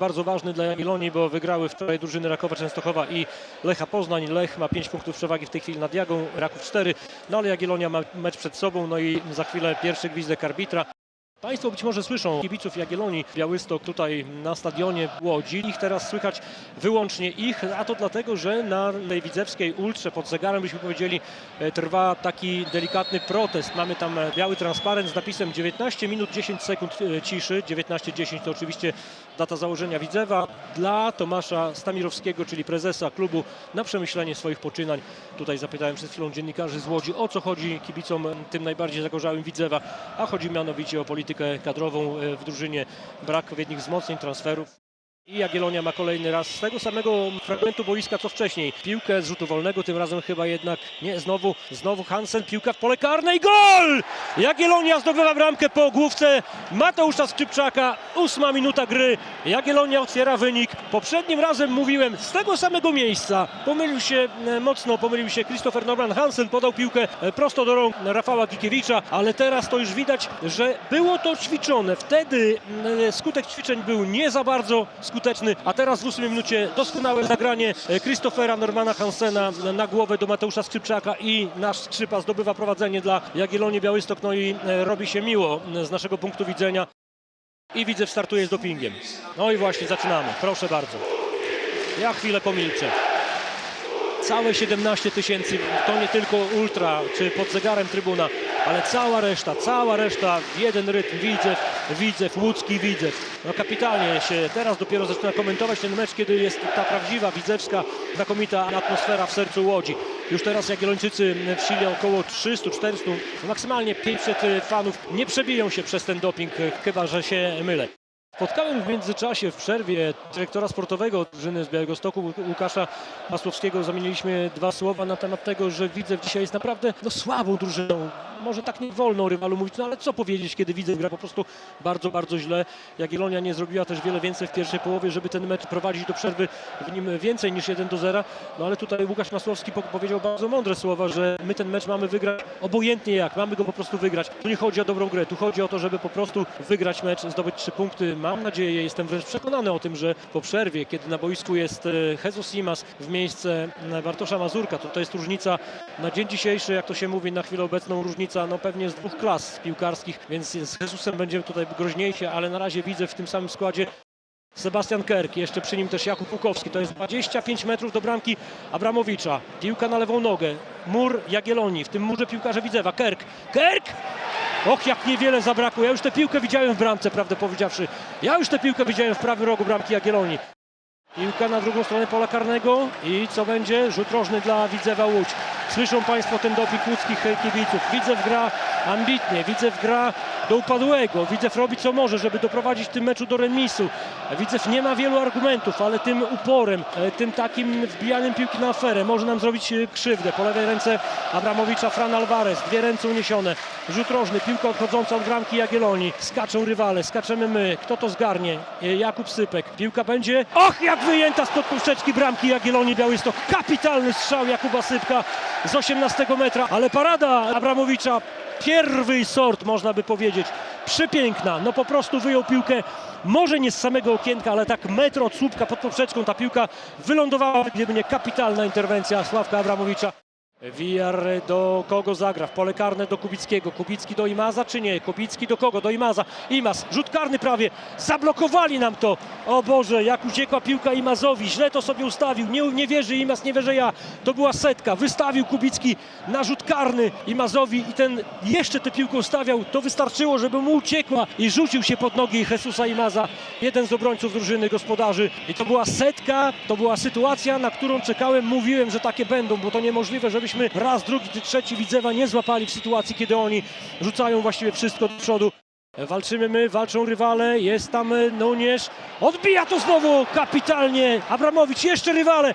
bardzo ważny dla Jagiellonii, bo wygrały wczoraj drużyny Rakowa Częstochowa i Lecha Poznań. Lech ma 5 punktów przewagi w tej chwili nad Jagą, Raków 4, no ale Jagiellonia ma mecz przed sobą, no i za chwilę pierwszy gwizdek arbitra. Państwo być może słyszą kibiców Jagiellonii Białystok tutaj na stadionie Łodzi. Ich teraz słychać wyłącznie ich, a to dlatego, że na tej widzewskiej ultrze pod zegarem, byśmy powiedzieli, e, trwa taki delikatny protest. Mamy tam e, biały transparent z napisem 19 minut 10 sekund e, ciszy. 19.10 to oczywiście data założenia Widzewa dla Tomasza Stamirowskiego, czyli prezesa klubu na przemyślenie swoich poczynań. Tutaj zapytałem przed chwilą dziennikarzy z Łodzi, o co chodzi kibicom tym najbardziej zagorzałym Widzewa, a chodzi mianowicie o politykę kadrową e, w drużynie, brak odpowiednich wzmocnień, transferów. I Jagiellonia ma kolejny raz z tego samego fragmentu boiska co wcześniej. Piłkę z rzutu wolnego, tym razem chyba jednak nie, znowu, znowu Hansen, piłka w pole karne i gol! Jagiellonia zdobywa bramkę po główce Mateusza Skrzypczaka, ósma minuta gry. Jagiellonia otwiera wynik. Poprzednim razem mówiłem z tego samego miejsca. Pomylił się e, mocno, pomylił się Christopher Norman Hansen, podał piłkę e, prosto do rąk Rafała Gikiewicza, ale teraz to już widać, że było to ćwiczone. Wtedy e, skutek ćwiczeń był nie za bardzo skuteczny, a teraz w ósmej minucie doskonałe zagranie e, Christophera Normana Hansena na głowę do Mateusza Skrzypczaka i nasz Skrzypa zdobywa prowadzenie dla Jagiellonii Białystok, no i e, robi się miło e, z naszego punktu widzenia. I widzę, startuje z dopingiem. No i właśnie zaczynamy, proszę bardzo. Ja chwilę pomilczę. Całe 17 tysięcy, to nie tylko ultra czy pod zegarem trybuna, ale cała reszta, cała reszta w jeden rytm. Widzew, Widzew, łódzki Widzew. No kapitalnie się teraz dopiero zaczyna komentować ten mecz, kiedy jest ta prawdziwa widzewska, znakomita atmosfera w sercu Łodzi. Już teraz Jagiellończycy w sile około 300-400, maksymalnie 500 fanów nie przebiją się przez ten doping, chyba że się mylę. Spotkałem w międzyczasie w przerwie dyrektora sportowego drużyny z Białegostoku, Łukasza Masłowskiego. Zamieniliśmy dwa słowa na temat tego, że Widzew dzisiaj jest naprawdę no, słabą drużyną. Może tak nie wolno rywalu mówić, no ale co powiedzieć, kiedy Widzew gra po prostu bardzo, bardzo źle. Jagiellonia nie zrobiła też wiele więcej w pierwszej połowie, żeby ten mecz prowadzić do przerwy w nim więcej niż 1 do 0. No ale tutaj Łukasz Masłowski po- powiedział bardzo mądre słowa, że my ten mecz mamy wygrać obojętnie jak, mamy go po prostu wygrać. Tu nie chodzi o dobrą grę, tu chodzi o to, żeby po prostu wygrać mecz, zdobyć trzy punkty. Mam nadzieję, jestem wręcz przekonany o tym, że po przerwie, kiedy na boisku jest e, Jesus Simas w miejsce e, Bartosza Mazurka, to to jest różnica na dzień dzisiejszy, jak to się mówi, na chwilę obecną różnica no pewnie z dwóch klas piłkarskich, więc z Jesusem będzie tutaj groźniejszy, ale na razie widzę w tym samym składzie Sebastian Kerk, jeszcze przy nim też Jakub Pukowski. To jest 25 metrów do bramki Abramowicza. Piłka na lewą nogę. Mur Jagiellonii, w tym murze piłkarze Widzewa. Kerk, Kerk! Och, jak niewiele zabrakło. Ja już tę piłkę widziałem w bramce, prawdę powiedziawszy. Ja już tę piłkę widziałem w prawym rogu bramki Jagiellonii. Piłka na drugą stronę pola karnego i co będzie? Rzut rożny dla Widzewa Łódź. Słyszą Państwo ten doping łódzkich kibiców. Widzew gra ambitnie, Widzew gra do upadłego. Widzew robi co może, żeby doprowadzić w tym meczu do remisu. Widzew nie ma wielu argumentów, ale tym uporem, e, tym takim wbijaniem piłki na aferę może nam zrobić e, krzywdę. Po lewej ręce Abramowicza Fran Alvarez, dwie ręce uniesione. Rzut rożny, piłka odchodząca od bramki Jagiellonii. Skaczą rywale, skaczemy my. Kto to zgarnie? E, Jakub Sypek. Piłka będzie... Och, jak wyjęta spod puszeczki bramki Jagiellonii Białystok. Kapitalny strzał Jakuba Sypka z 18 metra, ale parada Abramowicza Pierwszy sort, można by powiedzieć. Przepiękna. No po prostu wyjął piłkę, może nie z samego okienka, ale tak metr od słupka pod poprzeczką ta piłka wylądowała, gdyby nie kapitalna interwencja Sławka Abramowicza. Wiar do kogo zagra? W pole karne do Kubickiego. Kubicki do Imaza czy nie? Kubicki do kogo? Do Imaza. Imaz, rzut karny prawie. Zablokowali nam to. O Boże, jak uciekła piłka Imazowi. Źle to sobie ustawił. Nie, nie wierzy Imaz, nie wierzę ja. To była setka. Wystawił Kubicki na rzut karny Imazowi i ten jeszcze tę piłkę ustawiał. To wystarczyło, żeby mu uciekła i rzucił się pod nogi Jesusa Imaza. Jeden z obrońców drużyny gospodarzy. I to była setka, to była sytuacja, na którą czekałem. Mówiłem, że takie będą, bo to niemożliwe, raz, drugi, trzeci Widzewa nie złapali w sytuacji, kiedy oni rzucają właściwie wszystko do przodu. Walczymy my, walczą rywale, jest tam e, Nuniesz, odbija to znowu kapitalnie, Abramowicz, jeszcze rywale,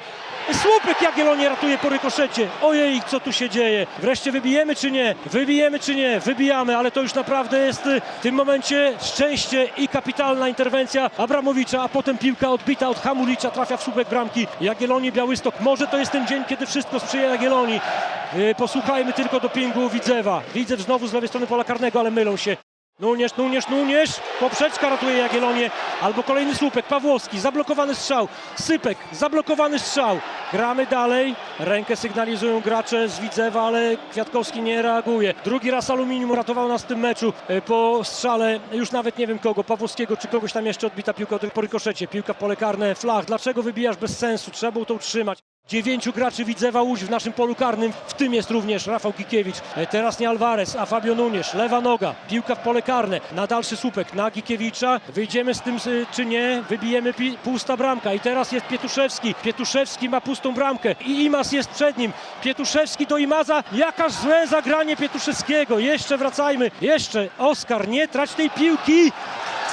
słupek Jagiellonie ratuje po rykoszecie, ojej, co tu się dzieje, wreszcie wybijemy czy nie, wybijemy czy nie, wybijamy, ale to już naprawdę jest e, w tym momencie szczęście i kapitalna interwencja Abramowicza, a potem piłka odbita od Hamulicza, trafia w słupek bramki Jagiellonii Białystok, może to jest ten dzień, kiedy wszystko sprzyja Jagiellonii, E, posłuchajmy tylko dopingu Widzewa, Widzew znowu z lewej strony pola karnego, ale mylą się, Nuniesz, Nuniesz, Nuniesz, poprzeczka ratuje Jagiellonię, albo kolejny słupek, Pawłowski, zablokowany strzał, Sypek, zablokowany strzał. Gramy dalej, rękę sygnalizują gracze z Widzewa, ale Kwiatkowski nie reaguje. Drugi raz Aluminium ratował nas w tym meczu e, po strzale, już nawet nie wiem kogo, Pawłowskiego czy kogoś tam jeszcze odbita piłka po rykoszecie, piłka w pole karne, flach. Dlaczego wybijasz bez sensu? Trzeba było to utrzymać. Dziewięciu graczy Widzewa Łódź w naszym polu karnym, w tym jest również Rafał Gikiewicz. E, Teraz nie Alvarez, a Fabio Nuniesz. Lewa noga, piłka w pole karne, na dalszy słupek, na Gikiewicza. Wyjdziemy z tym czy nie, wybijemy pi- pusta bramka. I teraz jest Pietuszewski. Pietuszewski ma pustą bramkę i Imas jest przed nim. Pietuszewski do Imaza. Jakaż złe zagranie Pietuszewskiego. Jeszcze wracajmy. Jeszcze Oskar, nie trać tej piłki.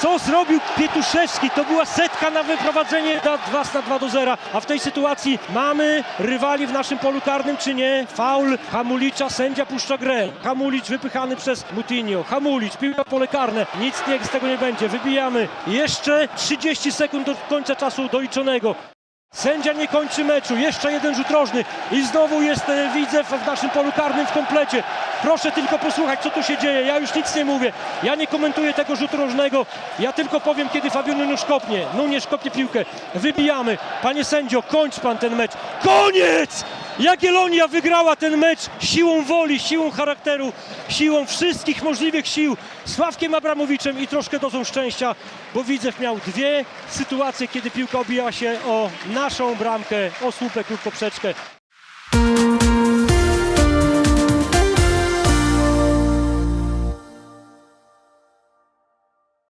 Co zrobił Pietuszewski? To była setka na wyprowadzenie na 2 na 2 do 0. A w tej sytuacji mamy rywali w naszym polu karnym, czy nie? Faul Hamulicza, sędzia puszcza grę. Hamulicz wypychany przez Mutinho. Hamulicz, piłka pole karne. Nic nie, z tego nie będzie. Wybijamy. Jeszcze 30 sekund do końca czasu doliczonego. Sędzia nie kończy meczu, jeszcze jeden rzut rożny i znowu jest e, Widzew w naszym polu karnym w komplecie. Proszę tylko posłuchać, co tu się dzieje. Ja już nic nie mówię. Ja nie komentuję tego rzutu rożnego. Ja tylko powiem, kiedy Fabio Nunes kopnie. Nunes kopnie piłkę. Wybijamy. Panie sędzio, kończ pan ten mecz. Koniec! Jagiellonia wygrała ten mecz siłą woli, siłą charakteru, siłą wszystkich możliwych sił. Sławkiem Abramowiczem i troszkę dozą szczęścia, bo Widzew miał dwie sytuacje, kiedy piłka obijała się o naszą bramkę, o słupek lub poprzeczkę.